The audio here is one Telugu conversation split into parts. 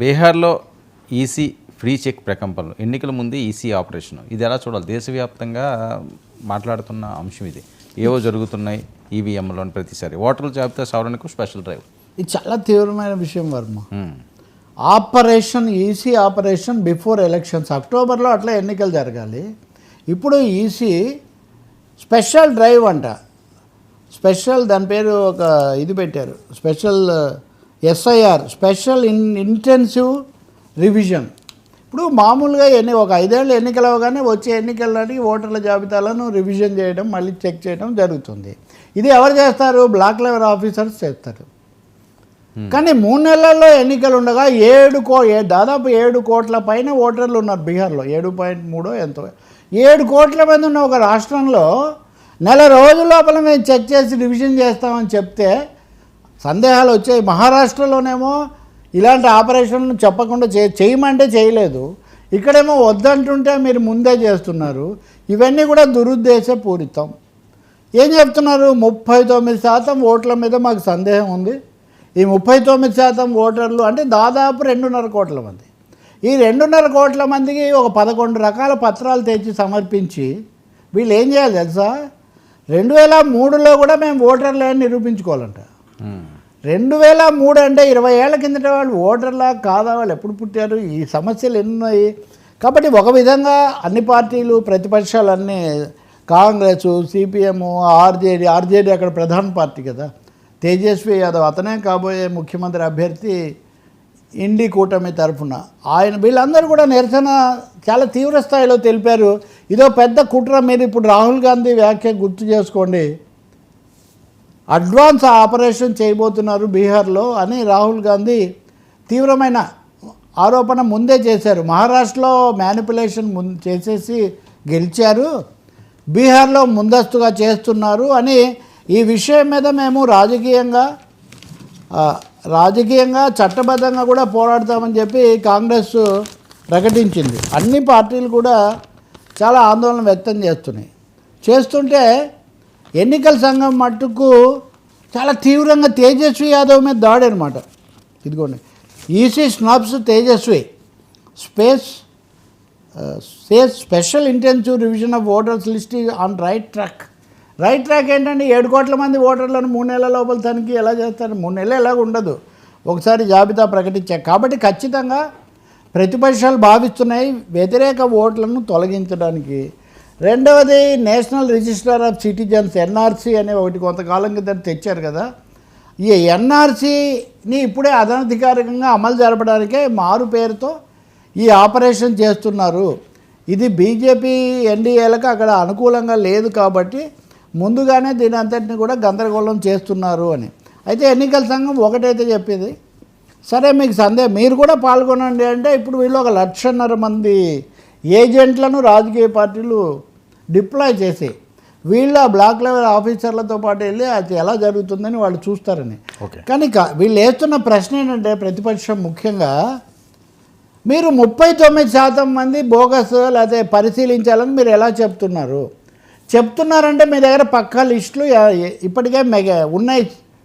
బీహార్లో ఈసీ ఫ్రీ చెక్ ప్రకంపనలు ఎన్నికల ముందు ఈసీ ఆపరేషన్. ఇది ఎలా చూడాలి? దేశవ్యాప్తంగా మాట్లాడుతున్న అంశం ఇది. ఏవో జరుగుతున్నాయి ఈవీఎంలోని ప్రతిసారి. ఓటర్ల జాబితా సవరణకు స్పెషల్ డ్రైవ్. ఇది చాలా తీవ్రమైన విషయం Varma. Operation EC operation before elections. అక్టోబర్లో అట్లా ఎన్నికలు జరగాలి. ఇప్పుడు ఈసీ స్పెషల్ డ్రైవ్ అంట. స్పెషల్ దాని పేరు ఒక ఇది పెట్టారు. Special SIR special in intensive revision ఇప్పుడు మామూలుగా ఎన్ని ఒక ఐదేళ్ళు ఎన్నికలు అవగానే వచ్చే ఎన్నికల నాటికి ఓటర్ల జాబితాలను రివిజన్ చేయడం మళ్ళీ చెక్ చేయడం జరుగుతుంది. ఇది ఎవరు చేస్తారు? బ్లాక్ లెవెల్ ఆఫీసర్స్ చేస్తారు. కానీ మూడు నెలల్లో ఎన్నికలు ఉండగా ఏడు కో ఏ- దాదాపు ఏడు కోట్ల పైన ఓటర్లు ఉన్నారు బీహార్లో. ఏడు పాయింట్ మూడో ఎంతో. ఏడు కోట్ల మంది ఉన్న ఒక రాష్ట్రంలో నెల రోజుల లోపల మేము చెక్ చేసి రివిజన్ చేస్తామని చెప్తే సందేహాలు వచ్చాయి. మహారాష్ట్రలోనేమో ఇలాంటి ఆపరేషన్లు చెప్పకుండా చే చేయమంటే చేయలేదు. ఇక్కడేమో వద్దంటుంటే మీరు ముందే చేస్తున్నారు. ఇవన్నీ కూడా దురుద్దేశపూరితం ఏం చెప్తున్నారు? ముప్పై తొమ్మిది శాతం ఓట్ల మీద మాకు సందేహం ఉంది. ఈ ముప్పై తొమ్మిది శాతం ఓటర్లు అంటే దాదాపు రెండున్నర కోట్ల మంది. ఈ రెండున్నర కోట్ల మందికి ఒక పదకొండు రకాల పత్రాలు తెచ్చి సమర్పించి వీళ్ళు ఏం చేయాలి తెలుసా? రెండు వేల మూడులో కూడా మేము ఓటర్లు అని నిరూపించుకోవాలంట. రెండు వేల మూడు అంటే ఇరవై ఏళ్ళ కిందట వాళ్ళు ఓటర్లా కాదా? వాళ్ళు ఎప్పుడు పుట్టారు? ఈ సమస్యలు ఎన్ని ఉన్నాయి కాబట్టి ఒక విధంగా అన్ని పార్టీలు ప్రతిపక్షాలన్నీ కాంగ్రెస్ సిపిఎం ఆర్జేడీ ఆర్జేడీ అక్కడ ప్రధాన పార్టీ కదా. తేజస్వి యాదవ్ అతనే కాబోయే ముఖ్యమంత్రి అభ్యర్థి ఇండి కూటమి తరఫున. ఆయన వీళ్ళందరూ కూడా నిరసన చాలా తీవ్ర స్థాయిలో తెలిపారు. ఇదో పెద్ద కుట్ర మీరు ఇప్పుడు రాహుల్ గాంధీ వ్యాఖ్య గుర్తు చేసుకోండి. అడ్వాన్స్ ఆపరేషన్ చేయబోతున్నారు బీహార్లో అని రాహుల్ గాంధీ తీవ్రమైన ఆరోపణ ముందే చేశారు. మహారాష్ట్రలో మ్యానిపులేషన్ ముందు చేసేసి గెలిచారు. బీహార్లో ముందస్తుగా చేస్తున్నారు అని ఈ విషయం మీద మేము రాజకీయంగా రాజకీయంగా చట్టబద్ధంగా కూడా పోరాడతామని చెప్పి కాంగ్రెస్ ప్రకటించింది. అన్ని పార్టీలు కూడా చాలా ఆందోళన వ్యక్తం చేస్తున్నాయి. చేస్తుంటే ఎన్నికల సంఘం మట్టుకు చాలా తీవ్రంగా తేజస్వి యాదవ్ మీద దాడి అనమాట ఇదిగోండి. EC snaps Tejashwi. Space says special intensive revision of voters list on right track. Right track ఏంటంటే ఏడు కోట్ల మంది ఓటర్లను మూడు నెలల లోపల తనిఖీ ఎలా చేస్తారు? మూడు నెలలు ఎలాగ ఉండదు. ఒకసారి జాబితా ప్రకటించారు. కాబట్టి ఖచ్చితంగా ప్రతిపక్షాలు భావిస్తున్నాయి. వ్యతిరేక ఓట్లను తొలగించడానికి రెండవది national register of citizens NRC అనే ఒకటి కొంతకాలం కింద తెచ్చారు కదా. ఈ ఎన్ఆర్సీని ఇప్పుడే అదనధికారికంగా అమలు జరపడానికే మారు పేరుతో ఈ ఆపరేషన్ చేస్తున్నారు. ఇది బీజేపీ ఎన్డీఏలకు అక్కడ అనుకూలంగా లేదు కాబట్టి ముందుగానే దీని అంతటిని కూడా గందరగోళం చేస్తున్నారు అని. అయితే ఎన్నికల సంఘం ఒకటైతే చెప్పేది సరే మీకు సందేహం మీరు కూడా పాల్గొనండి అంటే ఇప్పుడు వీళ్ళు ఒక లక్షన్నర మంది ఏజెంట్లను రాజకీయ పార్టీలు డిప్లాయ్ చేసి. వీళ్ళ బ్లాక్ లెవెల్ ఆఫీసర్లతో పాటు వెళ్ళి అది ఎలా జరుగుతుందని వాళ్ళు చూస్తారని. ఓకే. కానీ వీళ్ళు వేస్తున్న ప్రశ్న ఏంటంటే ప్రతిపక్షం ముఖ్యంగా మీరు ముప్పై తొమ్మిది శాతం మంది బోగస్ లేకపోతే పరిశీలించాలని మీరు ఎలా చెప్తున్నారు? చెప్తున్నారంటే మీ దగ్గర పక్కా లిస్టులు ఇప్పటికే మెగ ఉన్నాయి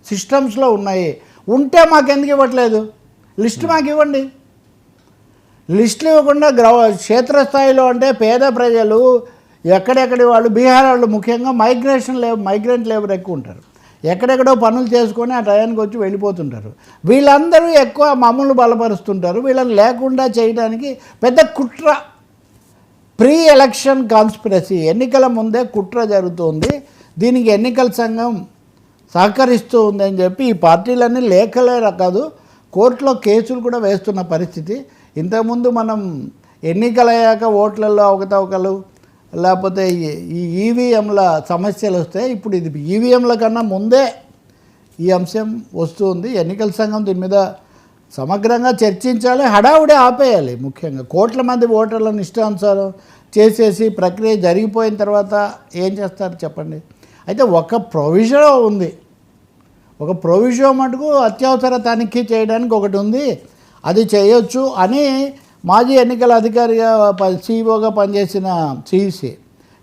సిస్టమ్స్లో ఉన్నాయి. ఉంటే మాకు ఎందుకు ఇవ్వట్లేదు? లిస్ట్ మాకు ఇవ్వండి. లిస్టులు ఇవ్వకుండా గ్రౌ క్షేత్రస్థాయిలో అంటే పేద ప్రజలు ఎక్కడెక్కడి వాళ్ళు బీహార్ వాళ్ళు ముఖ్యంగా మైగ్రేషన్ లేబర్ మైగ్రెంట్ లేబర్ ఎక్కువ ఉంటారు. ఎక్కడెక్కడో పనులు చేసుకొని ఆ టయానికి వచ్చి వెళ్ళిపోతుంటారు. వీళ్ళందరూ ఎక్కువ మమ్మల్ని బలపరుస్తుంటారు. వీళ్ళని లేకుండా చేయడానికి పెద్ద కుట్ర ప్రీ ఎలక్షన్ కాన్స్పిరసీ ఎన్నికల ముందే కుట్ర జరుగుతుంది. దీనికి ఎన్నికల సంఘం సహకరిస్తూ ఉందని చెప్పి ఈ పార్టీలన్నీ లేఖలే కాదు కోర్టులో కేసులు కూడా వేస్తున్న పరిస్థితి. ఇంతకుముందు మనం ఎన్నికలయ్యాక ఓట్లలో అవకతవకలు లేకపోతే ఈ- ఈ ఈవీఎంల సమస్యలు వస్తే ఇప్పుడు ఇది ఈవీఎంల కన్నా ముందే ఈ అంశం వస్తుంది. ఎన్నికల సంఘం దీని మీద సమగ్రంగా చర్చించాలి హడావుడి ఆపేయాలి ముఖ్యంగా. కోట్ల మంది ఓటర్లను ఇష్టానుసారం చేసేసి ప్రక్రియ జరిగిపోయిన తర్వాత ఏం చేస్తారు చెప్పండి? అయితే ఒక ప్రొవిజన్ ఉంది. ఒక ప్రొవిజన్ మటుకు అత్యవసర తనిఖీ చేయడానికి ఒకటి ఉంది. అది చేయొచ్చు అని మాజీ ఎన్నికల అధికారిగా సీఈఓగా పనిచేసిన సిఇసి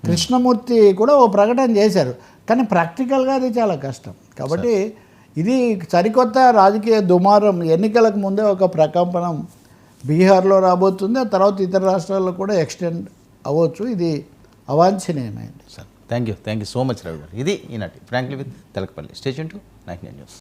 కృష్ణమూర్తి కూడా ఓ ప్రకటన చేశారు. కానీ ప్రాక్టికల్గా అది చాలా కష్టం. కాబట్టి ఇది సరికొత్త రాజకీయ దుమారం. ఎన్నికలకు ముందే ఒక ప్రకంపనం బీహార్లో రాబోతుంది. ఆ తర్వాత ఇతర రాష్ట్రాల్లో కూడా ఎక్స్టెండ్ అవ్వచ్చు. ఇది అవాంఛనీయమైంది sir. Thank you thank you so much Ravi garu. ఇది ఈనాటి frankly with Telakapalli. Station to nine news.